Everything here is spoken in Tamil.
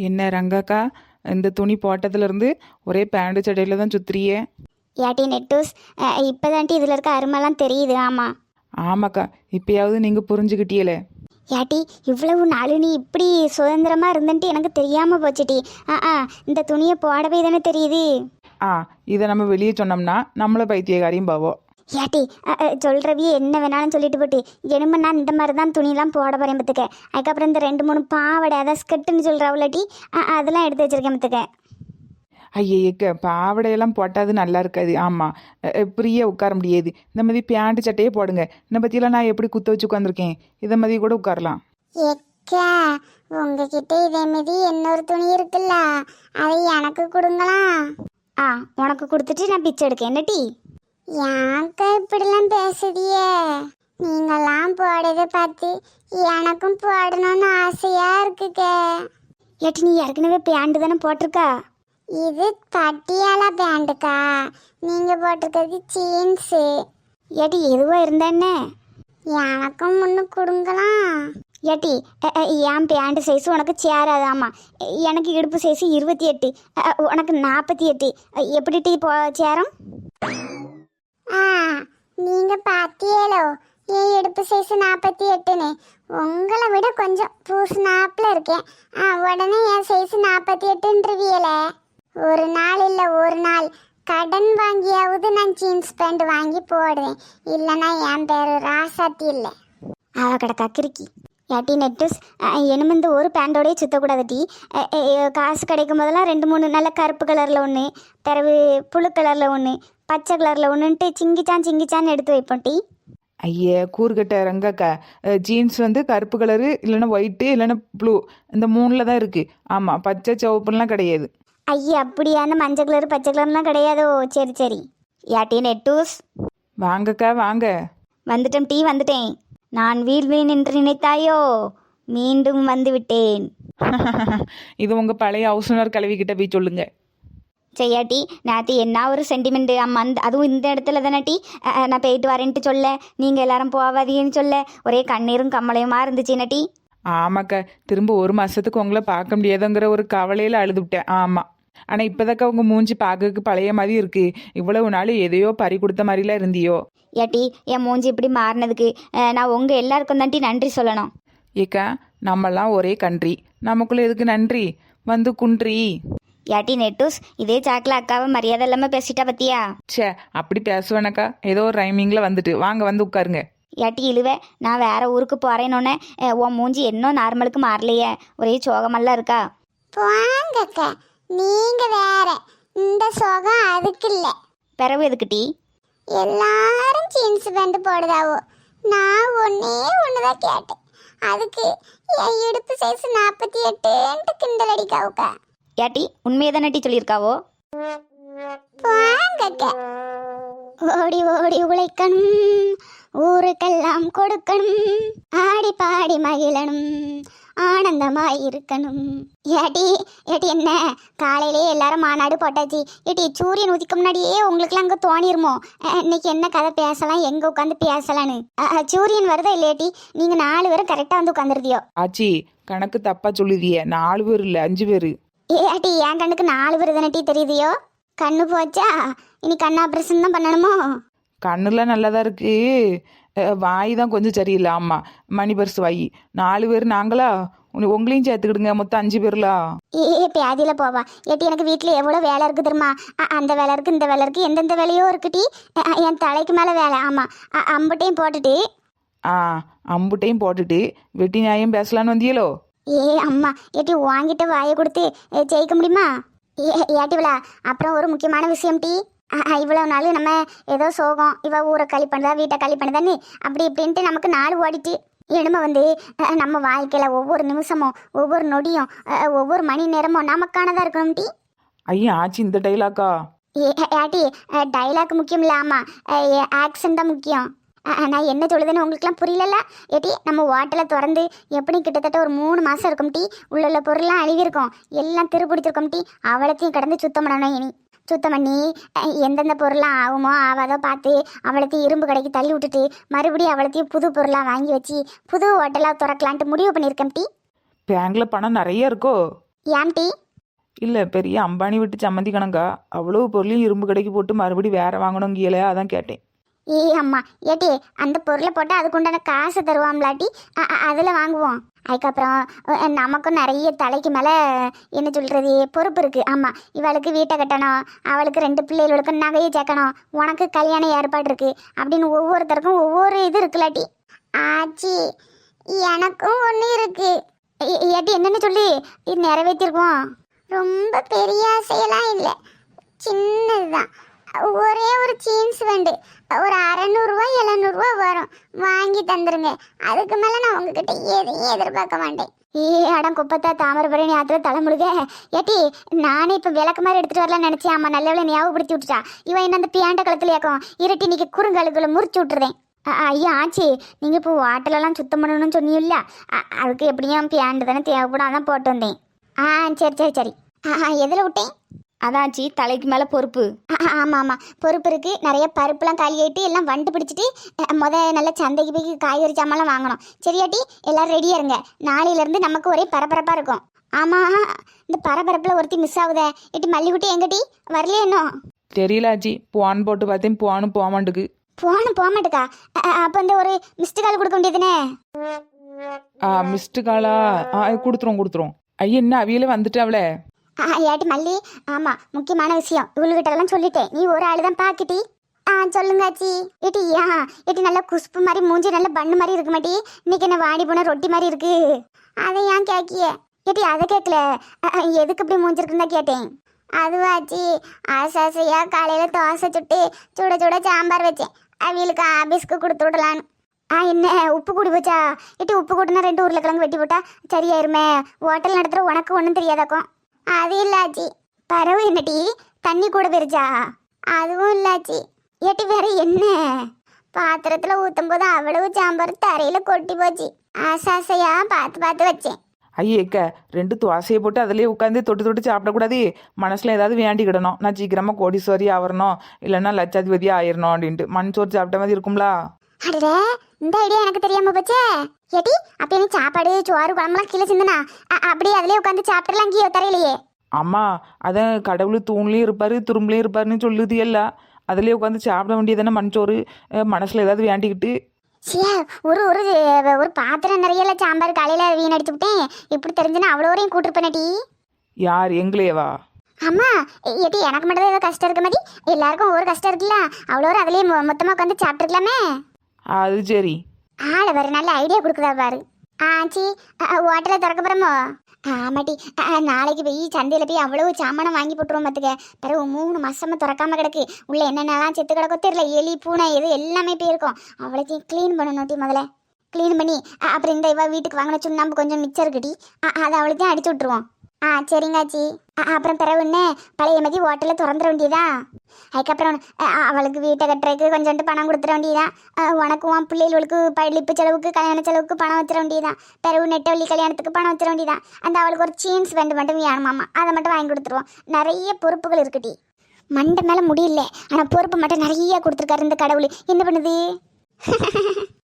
என்ன ரங்காக்கா இந்த துணி போட்டதுலேருந்து ஒரே பேண்ட் சட்டையில் தான் சுத்துறியே ஏட்டி நெட்டூஸ் இப்போதான்ட்டி இதில் இருக்க அருமைலாம் தெரியுது ஆமாம் ஆமாக்கா இப்பயாவது நீங்கள் புரிஞ்சுக்கிட்டீங்களே? ஏட்டி இவ்வளவு நாள் நீ இப்படி சுதந்திரமாக இருந்துன்ட்டு எனக்கு தெரியாமல் போச்சுட்டி ஆ ஆ இந்த துணியை போடவே தானே தெரியுது. ஆ இதை நம்ம வெளியே சொன்னோம்னா நம்மளை பைத்தியக்காரியும் பாவோ. ஏட்டி சொல்கிறவியே என்ன வேணாலும் சொல்லிட்டு போட்டு. இனிமே நான் இந்த மாதிரி தான் துணிலாம் போட போகிறேன் பத்துக்க அதுக்கப்புறம் இந்த ரெண்டு மூணு பாவடை அதான் ஸ்கர்ட்டுன்னு சொல்கிறாவுலட்டி அதெல்லாம் எடுத்து வச்சிருக்கேன் பத்துக்க ஐயக்க பாவடையெல்லாம் போட்டாது நல்லா இருக்காது. ஆமாம் ஃப்ரீயாக உட்கார முடியாது. இந்த மாதிரி பேண்ட் சட்டையே போடுங்க. இந்த பற்றியெல்லாம் நான் எப்படி குத்த வச்சு உட்காந்துருக்கேன் இதை மாதிரி கூட உட்காரலாம். எக்கா உங்ககிட்ட இதே மாதிரி இன்னொரு துணி இருக்குல்ல? அதை எனக்கு கொடுங்களா? ஆ உனக்கு கொடுத்துட்டு நான் பிச்சை எடுக்கேன் என்னட்டி ஏன்க்கா இப்படிலாம் பேசுதியே நீங்கெல்லாம் போடுறத பார்த்து எனக்கும் போடணும்னு ஆசையா இருக்குக்க. ஏட்டி நீ ஏற்கனவே பேண்ட் தானே போட்டிருக்கா? இது பட்டியாலா பேண்டுக்கா நீங்க போட்டிருக்கிறது ஜீன்ஸு ஏட்டி எதுவா இருந்தா என்ன? எனக்கும் முன்னு கொடுங்களாம் ஏட்டி என் பேண்ட் சைஸ் உனக்கு சேராதாமா? எனக்கு இடுப்பு சைஸ் இருபத்தி எட்டு உனக்கு நாற்பத்தி எட்டு. எப்படி டீ போ சேரும்? நீங்க பாத்தியலோ? என் இடுப்பு சைஸ் நாற்பத்தி எட்டுன்னு உங்களை விட கொஞ்சம் பூசு நாப்பில் இருக்கேன். ஆ உடனே என் சைஸ் நாற்பத்தி எட்டுன்றவியல ஒரு நாள் இல்லை ஒரு நாள். கடன் வாங்கியாவது நான் ஜீன்ஸ் பேண்ட் வாங்கி போடுவேன். இல்லைன்னா என் பேர் ராசாத்தி இல்லை. அவ கிடக்கா கிறுக்கி ஏட்டி நெட்டஸ் இனிமே இந்த ஒரு பேண்டோடய சுற்றக்கூடாது டீ. காசு கிடைக்கும் போதெல்லாம் ரெண்டு மூணு நல்ல கருப்பு கலரில் ஒன்று பிறகு புழு கலரில் ஒன்று பச்சை கலரில் ஒன்றுன்ட்டு சிங்கிச்சான் சிங்கிச்சான்னு எடுத்து வைப்போம் டீ. ஐயே கூறுகட்ட ரங்காக்கா. ஜீன்ஸ் வந்து கருப்பு கலரு இல்லைன்னா ஒயிட்டு இல்லைன்னா ப்ளூ இந்த மூணில் தான் இருக்குது ஆமாம் பச்சை சிவப்புலாம் கிடையாது. ஐயா அப்படியான மஞ்சள் கலர் பச்சை கலர்லாம் கிடையாதோ? சரி சரி. ஏட்டி நெட்டூஸ். வாங்கக்கா வாங்க. வந்துட்டேன் டீ வந்துட்டேன். நான் வீழ்வேன் என்று நினைத்தாயோ? மீண்டும் வந்து விட்டேன் இது உங்கள் பழைய ஹவுஸ்னர் கழுவிக்கிட்ட போய் சொல்லுங்க. செய்யாட்டி நேற்று என்ன ஒரு சென்டிமெண்ட் அம்மா அந்த அதுவும் இந்த இடத்துல தானே டி? அஹ், அஹ், நான் போயிட்டு வரேன்ட்டு சொல்ல. நீங்கள் எல்லாரும் போவாதீங்கன்னு சொல்ல. ஒரே கண்ணீரும் கம்மலையுமா இருந்துச்சு டீ? ஆமாக்கா திரும்ப ஒரு மாசத்துக்கு உங்களை பார்க்க முடியாதுங்கிற ஒரு கவலையில அழுதுவிட்டேன். ஆமா. ஆனா இப்பதாக்கா உங்க மூஞ்சி பார்க்கறதுக்கு பழைய மாதிரி இருக்கு. இவ்வளவு நாள் எதையோ பறி கொடுத்த மாதிரிலாம் இருந்தியோ? ஏட்டி என் மூஞ்சி இப்படி மாறினதுக்கு அஹ், நான் உங்கள் எல்லாருக்கும் தான்ட்டி நன்றி சொல்லணும். ஏக்கா நம்மெல்லாம் ஒரே கன்றி. நமக்குள்ள எதுக்கு நன்றி? வந்து குன்றி. ஏட்டி நெட்டூஸ் இதே சாக்கில் அக்காவை மரியாதை இல்லாமல் பேசிட்டா பத்தியா? ச்சே அப்படி பேசுவேனக்கா. ஏதோ ஒரு ரைமிங்ல வந்துட்டு. வாங்க வந்து உட்காருங்க. ஏட்டி இழுவே நான் வேற ஊருக்கு போறேன்னொன்னே உன் மூஞ்சி இன்னும் நார்மலுக்கு மாறலையே. ஒரே சோகமெல்லாம் இருக்கா? போங்கக்கா. நீங்க வேற. இந்த சோகம் அதுக்கு இல்லை பிறவு எதுக்கு டீ எல்லாரும் ஜீன்ஸ் பேண்ட் போடுதாவோ. நான் ஒன்னே ஒன்று தான் கேட்டேன். அதுக்கு என் இடுப்பு சைஸ் நாற்பத்தி எட்டுன்ட்டு கிண்டல் அடிக்காவுக்கா. ஏட்டி உண்மையை தானே டீ சொல்லியிருக்காவோ? போங்கக்கா. ஓடி ஓடி உழைக்கணும். ஊருக்கெல்லாம் கொடுக்கணும். ஆடி பாடி மகிழணும். ஆனந்தமாய் இருக்கணும் ஏட்டி ஏட்டி என்ன? காலையிலே எல்லாரும் மாநாடு போட்டாச்சு. ஏட்டி சூரியன் உதிக்கும் முன்னாடியே உங்களுக்குலாம் அங்கே தோணிருமோ? இன்னைக்கு என்ன கதை? பேசலாம். எங்கே உட்காந்து பேசலான்னு. சூரியன் வருதா இல்லையாட்டி நீங்கள் நாலு பேரும் கரெக்டாக வந்து உட்காந்துருதியோ? ஆச்சி கணக்கு தப்பா சொல்லுதிய. நாலு பேர் இல்ல அஞ்சு பேர். ஏட்டி என் கண்ணுக்கு நாலு பேர் தானே தெரியுதியோ? கண்ணு போச்சா? இனி கண் ஆப்ரேஷன் தான் பண்ணணுமோ? கண்ணுலாம் நல்லதா இருக்கு. வாய் தான் கொஞ்சம் சரியில்லை. ஆமா. மணி பர்ஸ் வாய். நாலு பேர் நாங்களா? உங்க- உங்களையும் சேர்த்துக்கிடுங்க. மொத்தம் அஞ்சு பேர்லா? பியாதியில் போவா. ஏட்டி எனக்கு வீட்டில் எவ்வளோ வேலை இருக்குது தெரியுமா? அந்த வேலை இருக்குது இந்த வேலை இருக்குது எந்தெந்த வேலையோ இருக்குட்டி என் தலைக்கு மேலே வேலை. ஆமாம் அம்பட்டையும் போட்டுட்டு. ஆ அம்புட்டையும் போட்டுட்டு வெட்டி நியாயம் பேசலான்னு வந்தியலோ? ஏ அம்மா. ஏட்டி வாங்கிட்டு வாயை கொடுத்து ஜெயிக்க முடியுமா? ஏ ஏட்டிவளா அப்புறம் ஒரு முக்கியமான விஷயம் டி. இவ்வளோ நாள் நம்ம ஏதோ சோகம் இவ ஊரை களி பண்ணுதா வீட்டை களி பண்ணுதான்னு அப்படி இப்படின்ட்டு நமக்கு நாள் ஓடிட்டு இனிமே வந்து நம்ம வாழ்க்கையில் ஒவ்வொரு நிமிஷமும் ஒவ்வொரு நொடியும் ஒவ்வொரு மணி நேரமும் நமக்கானதாக இருக்கணும் டி. ஐயா ஆச்சி இந்த டைலாக்கா ஏட்டி டைலாக் முக்கியம் இல்லை ஆமாம் ஆக்ஷன் தான் முக்கியம். நான் என்ன சொல்லுதுன்னு உங்களுக்குலாம் புரியலல்ல? ஏட்டி நம்ம ஹோட்டலை திறந்து எப்படி கிட்டத்தட்ட ஒரு மூணு மாதம் இருக்கும் டீ? உள்ள உள்ள பொருள்லாம் அழுகிருக்கும் எல்லாம் திருப்பிடிச்சிருக்கும் டீ? அவளத்தையும் கடந்து சுத்தம் பண்ணணும் இனி. சுத்தம் பண்ணி எந்தெந்த பொருளாக ஆகுமோ ஆகாதோ பார்த்து அவளத்தையும் இரும்பு கடைக்கு தள்ளி விட்டுட்டு மறுபடியும் அவளத்தையும் புது பொருளாக வாங்கி வச்சு புது ஹோட்டலாக திறக்கலான்ட்டு முடிவு பண்ணியிருக்கேன் டீ. பேங்க்ல பணம் நிறைய இருக்கோ? ஏன் டீ? இல்லை பெரிய அம்பானி விட்டு சம்மந்தி கணக்கா அவ்வளோ பொருளையும் இரும்பு கடைக்கு போட்டு மறுபடி வேற வாங்கணுங்கியல அதான் கேட்டேன். ஏ அம்மா ஏட்டி அந்த பொருளை போட்டு அதுக்குண்டான காசு தருவாம்லாட்டி? அதில் வாங்குவோம். அதுக்கப்புறம் நமக்கும் நிறைய தலைக்கு மேலே என்ன சொல்கிறது பொறுப்பு இருக்குது ஆமாம் இவளுக்கு வீட்டை கட்டணும் அவளுக்கு ரெண்டு பிள்ளைகளுக்கு நகையை சேர்க்கணும் உனக்கு கல்யாண ஏற்பாடு இருக்குது அப்படின்னு ஒவ்வொருத்தருக்கும் ஒவ்வொரு இது இருக்குல்லாட்டி ஆச்சி எனக்கும் ஒன்று இருக்குது ஏட்டி என்னன்னு சொல்லி இது நிறைவேற்றிருக்கோம் ரொம்ப பெரிய ஆசையெல்லாம் இல்லை. சின்னதுதான். ஒரே ஒரு ஜீன்ஸ் வேண்டு. ஒரு அறநூறுவா எழுநூறுவா வரும். வாங்கி தந்துருங்க. அதுக்கு மேலே நான் உங்ககிட்ட எதையும் எதிர்பார்க்க மாட்டேன். ஏ அடம் குப்பத்தா தாமிரபரணி ஆத்துல தலைமுழுக. ஏட்டி நானே இப்போ விளக்கு மாதிரி எடுத்துட்டு வரலாம்னு நினைச்சேன். ஆமா நல்லவளை ஞாபகப்படுத்தி விட்டுட்டா. இவன் என்ன அந்த பியாண்ட களத்துல ஏக்கம் இருட்டி இன்னைக்கு குறுங்கழுக்குள்ள முறிச்சு விட்டுறேன் ஐயா ஆச்சி நீங்கள் இப்போ வாட்டலெல்லாம் சுத்தம் பண்ணணும்னு சொன்னீங்கல்ல? அ- அதுக்கு எப்படியும் பியாண்டு தானே தேவைப்படும். அதான் போட்டு வந்தேன். ஆ சரி சரி சரி. எதில் விட்டேன்? அதாச்சி தலைக்கு மேலே பொறுப்பு. ஆ, ஆ, ஆமா ஆமா. பொறுப்பு இருக்கு. நிறைய பருப்புலாம் காலி ஆயிட்டு எல்லாம் வண்டு பிடிச்சிட்டு அஹ், முத நல்ல சந்தைக்கு போய் காய்கறி சாமான்லாம் வாங்கணும். சரியாட்டி எல்லாரும் ரெடியா இருங்க. நாளையில இருந்து நமக்கு ஒரே பரபரப்பா இருக்கும். ஆமா இந்த பரபரப்புல ஒருத்தி மிஸ் ஆகுதே. எட்டி மல்லிகுட்டி எங்கடி வரலையே இன்னும்? தெரியல ஆச்சி. போன் போட்டு பார்த்தேன். போனும் போக மாட்டுக்கு. போன போக மாட்டேக்கா? அப்ப இந்த ஒரு மிஸ்டு கால் கொடுக்க வேண்டியதுனே? ஆ மிஸ்டு காலா ஆ? கொடுத்துரும் கொடுத்துரும். ஐயா என்ன அவியலே வந்துட்டாவளே. ஏட்டி மல்லி? ஆமா முக்கியமான விஷயம். இவளுகிட்ட எல்லாம் சொல்லிட்டேன். நீ ஒரு ஆளு தான் பாக்கிட்டி. ஆ சொல்லுங்க ஆச்சி. ஏட்டி ஆ இட்டி நல்ல குஸ்பு மாதிரி மூஞ்சி நல்ல பண்ணு மாதிரி இருக்கு மாட்டி. இன்னைக்கு என்ன வாடி போன ரொட்டி மாதிரி இருக்கு. அதை ஏன் கேட்கிய? ஏட்டி அதை கேட்கல. எதுக்கு இப்படி மூஞ்சிருக்குன்னு தான் கேட்டேன். அதுவாச்சி ஆசை ஆசையா காலையில தோசை சுட்டு சுட சுட சாம்பார் வச்சேன். அவங்களுக்கு ஆபீஸ்க்கு கொடுத்து விடலான்னு. ஆ என்ன? உப்பு கூடி போச்சா? ஏட்டி உப்பு கூட்டினா ரெண்டு உருளைக்கிழங்கு வெட்டி போட்டா சரியாயிருமே. ஹோட்டல் நடத்துகிற உனக்கு ஒன்றும் தெரியாதாக்கும். அது இல்லாச்சி பறவை என்னடி? தண்ணி கூட பெருச்சா? அதுவும் இல்லாச்சி ஏட்டி வேற என்ன? பாத்திரத்துல ஊத்தும் போது அவ்வளவு சாம்பார் தரையில கொட்டி போச்சு. ஆசாசையா பார்த்து பார்த்து வச்சேன். ஐயேக்க ரெண்டு தோசையை போட்டு அதிலே உட்காந்து தொட்டு தொட்டு சாப்பிடக்கூடாது. மனசில் ஏதாவது வேண்டிக்கிடணும். நான் சீக்கிரமாக கோடீஸ்வரி ஆவறணும் இல்லைன்னா லட்சாதிபதி ஆயிரணும் அப்படின்ட்டு. மண் சோறு சாப்பிட்ட மாதிரி இருக்கும்ல? அடடே இந்த ஐடியா எனக்கு தெரியாம போச்சே. ஏட்டி அப்ப நீ சாப்பாடு சோறு குழம்புலாம் கீழே சிந்தனா? அப்படியே அதுலயே உட்காந்து சாப்பிட்டுலாம் அங்கேயோ தரையிலையே அம்மா அதான் கடவுள் தூண்லேயும் இருப்பார் துரும்புலையும் இருப்பாருன்னு சொல்லுது எல்லாம் அதிலே உட்காந்து சாப்பிட வேண்டியதானே மண்சோறு? மனசில் ஏதாவது வேண்டிக்கிட்டு. சியா ஒரு ஒரு ஒரு பாத்திரம் நிறைய சாம்பார் காலையில வீணடிச்சு விட்டேன். இப்படி தெரிஞ்சுன்னா அவ்வளோ வரையும் கூட்டிருப்பேனடி யார் எங்களேவா அம்மா ஏட்டி எனக்கு மட்டும் ஏதோ கஷ்டம் இருக்க மாதிரி எல்லாருக்கும் ஒவ்வொரு கஷ்டம் இருக்குல்ல. அவ்வளோ ஒரு அதுலயே மொ- மொத்தமா உட்காந்து சாப்பிட்டுருக்கலாமே. அது சரி. ஆளை வேற நல்ல ஐடியா கொடுக்குதா பாரு. ஆச்சி ஹோட்டலை திறக்க போகிறோமோ ஆமாட்டி. நாளைக்கு போய் சந்தையில் போய் அவ்வளவு சாமானம் வாங்கி போட்டுருவோம் பார்த்துக்க பிறகு மூணு மாசமா திறக்காம கிடக்கு. உள்ள என்னென்னலாம் செத்து கிடக்கோ தெரியல. எலி பூனை எது எல்லாமே போயிருக்கோம் அவ்வளோத்தையும் க்ளீன் பண்ணணும் டி முதல்ல. க்ளீன் பண்ணி அப்புறம் இந்த இவ வீட்டுக்கு வாங்கின சுண்ணாம்பு கொஞ்சம் மிச்சம் இருக்குடி. அதை அவளுக்கும் அடிச்சு விட்ருவோம் ஆ சரிங்காச்சி அப்புறம் பிறகு என்ன பழைய மாதிரி ஹோட்டலில் திறந்துட வேண்டியதா? அதுக்கப்புறம் அவளுக்கு வீட்டை கட்டுறதுக்கு கொஞ்சோண்டு பணம் கொடுத்துட வேண்டியதான் அஹ் உனக்கும் உன் பிள்ளைகளுக்கு படிப்பு செலவுக்கு கல்யாண செலவுக்கு பணம் வச்சிட வேண்டியதான் பிறகு நெட்டவள்ளி கல்யாணத்துக்கு பணம் வச்சிட வேண்டியதான் அந்த அவளுக்கு ஒரு சீன்ஸ் வேண்டு மட்டும் வேணுமாமா அதை மட்டும் வாங்கி கொடுத்துருவோம். நிறைய பொறுப்புகள் இருக்குடி மண்டை மேலே முடியல ஆனால் பொறுப்பு மட்டும் நிறைய கொடுத்துருக்காரு இந்த கடவுள். என்ன பண்ணுது?